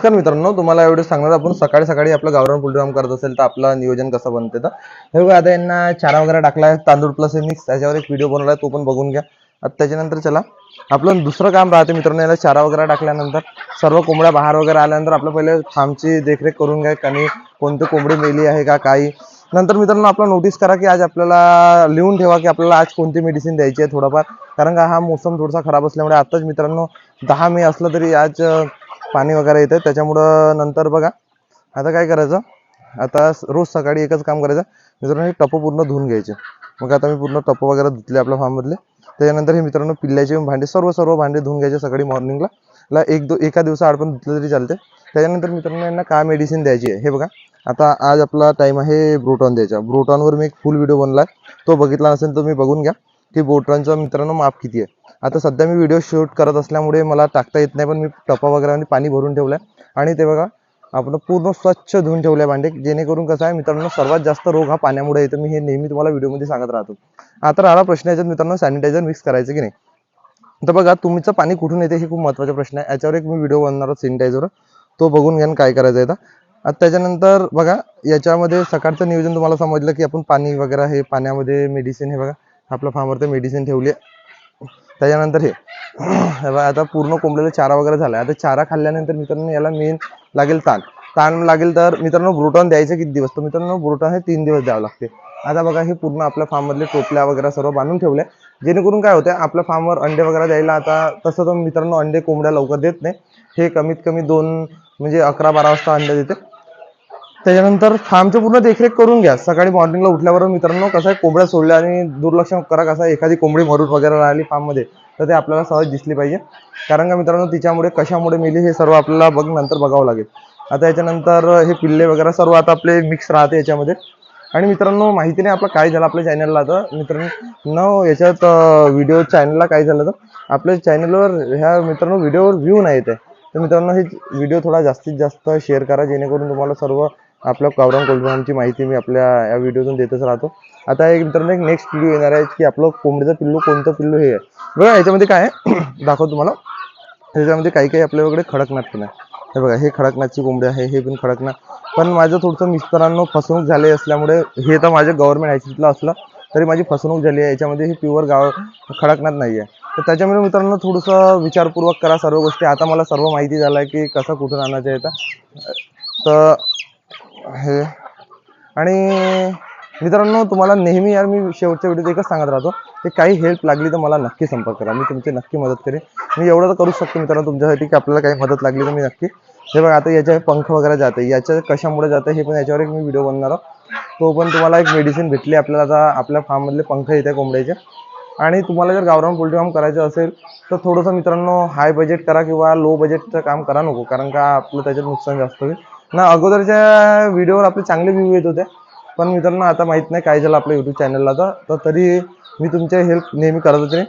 नमस्कार मित्रांनो तुम्हाला एवढं सांगणार आपण सकाळी सकाळी आपलं गावरान पोल्ट्री फार्म करत असेल तर आपलं नियोजन कसं बनते तर. हे बघा आता यांना चारा वगैरे टाकलाय तांदूळ प्लस मिक्स त्याच्यावर एक व्हिडिओ बनवलाय तो पण बघून घ्या. आता त्याच्यानंतर चला आपलं दुसरं काम राहते मित्रांनो याला चारा वगैरे टाकल्यानंतर. सर्व कोंबड्या बाहेर वगैरे आल्यानंतर आपलं पहिले फार्मची देखरेख करून घ्या आणि कोणती कोंबडी मेली आहे का काही नंतर मित्रांनो आपलं नोटीस करा की आज आपल्याला लिहून ठेवा की आपल्याला आज कोणती मेडिसिन द्यायची आहे थोडंफार. कारण का हा मोसम थोडासा खराब असल्यामुळे आताच मित्रांनो दहा मे असलं तरी आज पाणी वगैरे येतं त्याच्यामुळं नंतर बघा. आता काय करायचं? आता रोज सकाळी एकच काम करायचं. मित्रांनो हे टप्पं पूर्ण धुवून घ्यायचे. मग आता मी पूर्ण टप्पं वगैरे धुतले आपल्या फार्ममधले. त्याच्यानंतर हे मित्रांनो पिल्ल्याचे भांडे सर्व सर्व भांडे धुवून घ्यायचे सकाळी मॉर्निंगला ला. एक दो एका दिवसाआड पण धुतलं तरी चालते त्याच्यानंतर मित्रांनो यांना काय मेडिसिन द्यायची आहे? हे बघा. आता आज आपला टाईम आहे ब्रोटॉन द्यायचा. ब्रोटॉनवर मी एक फुल व्हिडिओ आहे तो बघितला नसेल तर मी बघून घ्या. की बोटरांचा मित्रांनो माप किती आहे? आता सध्या मी व्हिडिओ शूट करत असल्यामुळे मला टाकता येत नाही पण मी टपा वगैरे पाणी भरून ठेवलंय. आणि ते बघा आपण पूर्ण स्वच्छ धुवून ठेवले भांडे जेणेकरून कसं आहे मित्रांनो सर्वात जास्त रोग हा पाण्यामुळे येतो. मी हे नेहमी तुम्हाला व्हिडिओमध्ये सांगत राहतो. आता राहिला प्रश्न याच्यात मित्रांनो सॅनिटायझर मिक्स करायचं की नाही? तर बघा तुमचं पाणी कुठून येते हे खूप महत्त्वाचा प्रश्न आहे. याच्यावर एक मी व्हिडिओ बनणार सॅनिटायझर तो बघून घ्या काय करायचं आहे आता त्याच्यानंतर बघा याच्यामध्ये सकाळचं नियोजन तुम्हाला समजलं की आपण पाणी वगैरे हे पाण्यामध्ये मेडिसिन हे बघा आपल्या फार्मवरती मेडिसिन ठेवली आहे. त्याच्यानंतर हे आता पूर्ण कोंबडीला चारा वगैरे झाला आता चारा खाल्ल्यानंतर मित्रांनो याला मेन लागेल ताण ताण लागेल तर मित्रांनो ब्रोटॉन द्यायचं किती दिवस? तर मित्रांनो ब्रोटॉन हे तीन दिवस द्यावं लागते. आता बघा हे पूर्ण आपल्या फार्ममधले टोपल्या वगैरे सर्व बांधून ठेवले. जेणेकरून काय होतं आपल्या फार्मवर अंडे वगैरे द्यायला आता तसं तर मित्रांनो अंडे कोंबड्या लवकर देत नाही. हे कमीत कमी दोन म्हणजे अकरा बारा वाजता अंडे देते. त्याच्यानंतर फार्मची पूर्ण देखरेख करून घ्या. सकाळी मॉर्निंगला उठल्यावर मित्रांनो कसं आहे कोंबड्या सोडल्या आणि दुर्लक्ष करा कसं आहे, एखादी कोंबडी मरून वगैरे राहिली फार्ममध्ये तर ते आपल्याला सहज दिसली पाहिजे. कारण का मित्रांनो तिच्यामुळे कशामुळे मिली हे सर्व आपल्याला बघ नंतर बघावं लागेल. आता याच्यानंतर हे पिल्ले वगैरे सर्व आता आपले मिक्स राहते याच्यामध्ये. आणि मित्रांनो माहिती नाही आपलं काय झालं आपल्या चॅनलला आता मित्रांनो याच्यात व्हिडिओ चॅनलला काय झालं तर आपल्या चॅनलवर ह्या मित्रांनो व्हिडिओवर व्ह्यू नाही येते तर मित्रांनो हे व्हिडिओ थोडा जास्तीत जास्त शेअर करा जेणेकरून तुम्हाला सर्व आपल्या गावरान कोल्हापूरची माहिती मी आपल्या या व्हिडिओतून देतच राहतो. आता एक मित्रांनो एक नेक्स्ट व्हिडिओ येणार आहे की आपलं कोंबडीचं पिल्लू कोणतं पिल्लू हे आहे. बघा याच्यामध्ये काय आहे? दाखवतो तुम्हाला. त्याच्यामध्ये काही काही आपल्याकडे खडकनाथ पण आहे. हे बघा हे खडकनाथची कोंबडी आहे हे पण खडकनाथ. पण माझं थोडंसं मित्रांनो फसवणूक झाली असल्यामुळे हे तर माझं गव्हर्नमेंट ॲक्सिटला असलं तरी माझी फसवणूक झाली आहे. याच्यामध्ये हे प्युअर गाव खडकनाथ नाही आहे. तर त्याच्यामुळे मित्रांनो थोडंसं विचारपूर्वक करा सर्व गोष्टी. आता मला सर्व माहिती झालं आहे की कसं कुठून आणायचं आहे तर हे आणि मित्रांनो तुम्हाला नेहमी यार मी शेवटच्या व्हिडिओत एकच सांगत राहतो की काही हेल्प लागली तर मला नक्की संपर्क करा. मी तुमची नक्की मदत करेन. मी एवढं तर करू शकतो मित्रांनो तुमच्यासाठी की आपल्याला काही मदत लागली तर मी नक्की. हे बघा आता याच्या पंख वगैरे जाते याच्या कशामुळे जाते हे पण याच्यावर एक मी व्हिडिओ बनणार आहोत. तो पण तुम्हाला एक मेडिसिन भेटली. आपल्याला आता आपल्या फार्ममधले पंख येते कोंबड्याचे. आणि तुम्हाला जर गावरान पोल्ट्री फार्म करायचं असेल तर थोडंसं मित्रांनो हाय बजेट करा किंवा लो बजेटचं काम करा नको. कारण का आपलं त्याच्यात नुकसान जास्त होईल. ना अगोदरच्या व्हिडिओवर आपले चांगले व्ह्यू येत होते. पण मित्रांनो आता माहीत नाही काय झालं आपल्या युट्यूब चॅनलला तर तर तरी मी तुमच्या हेल्प नेहमी करत होते.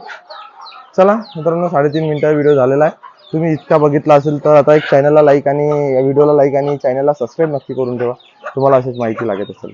चला मित्रांनो साडेतीन मिनटाचा व्हिडिओ झालेला आहे. तुम्ही इतका बघितला असेल तर आता एक चॅनलला लाईक आणि या व्हिडिओला लाईक आणि चॅनलला सबस्क्राईब नक्की करून ठेवा. तुम्हाला अशीच माहिती लागत असेल